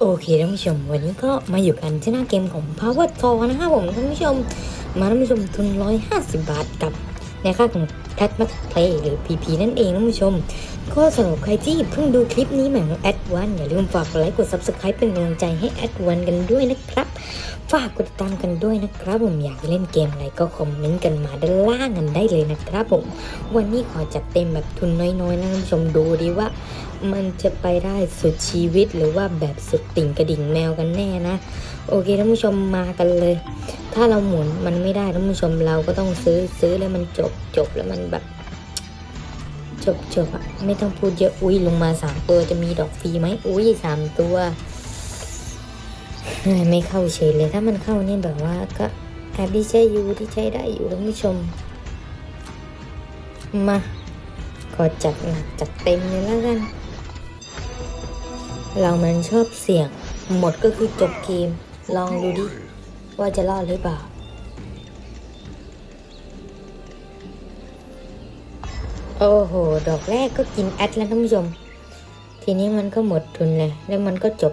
โอเคท่านผู้ชม วันนี้ก็มาอยู่กันที่หน้าเกมของ Power t o นะครับผมท่านผู้ชม มาท่านผู้ชมทุน 150 บาทกับในค่าของ p a t m a x Play หรือ PP นั่นเองท่านผู้ชม ก็สำหรับใครที่เพิ่งดูคลิปนี้ใหม่ของ a d 1อย่าลืมฝากกดไลค์กด Subscribe เป็นกำลังใจให้ a d 1กันด้วยนะครับ ฝากกดติดตามกันด้วยนะครับผมอยากเล่นเกมอะไรก็คอมเมนต์กันมาด้านล่างกันได้เลยนะครับผม วันนี้ขอจัดเต็มแบบทุนน้อยๆนะท่านผู้ชมดูดีว่า มันจะไปได้สุดชีวิตหรือว่าแบบสุดติ่งกระดิ่งแมวกันแน่นะ โอเคท่านผู้ชมมากันเลย ถ้าเราหมุนมันไม่ได้ท่านผู้ชมเราก็ต้องซื้อซื้อแล้วมันจบจบแล้วมันแบบจบจบอะไม่ต้องพูดเยอะอุ้ยลงมาสามตัวจะมีดอกฟรีไหมอุ้ยสามตัว ไม่เข้าเฉยเลยถ้ามันเข้าเนี่ยแบบว่าก็แอบดีใจอยู่ที่ใจได้อยู่ท่านผู้ชม มาขอจัดหนักจัดเต็มเลยแล้วกัน เรามันชอบเสี่ยง หมดก็คือจบเกม ลองดูดิ ว่าจะรอดหรือเปล่าโอ้โห ดอกแรกก็กินแอดแล้วท่านผู้ชม ทีนี้มันก็หมดทุนเลย แล้วมันก็จบ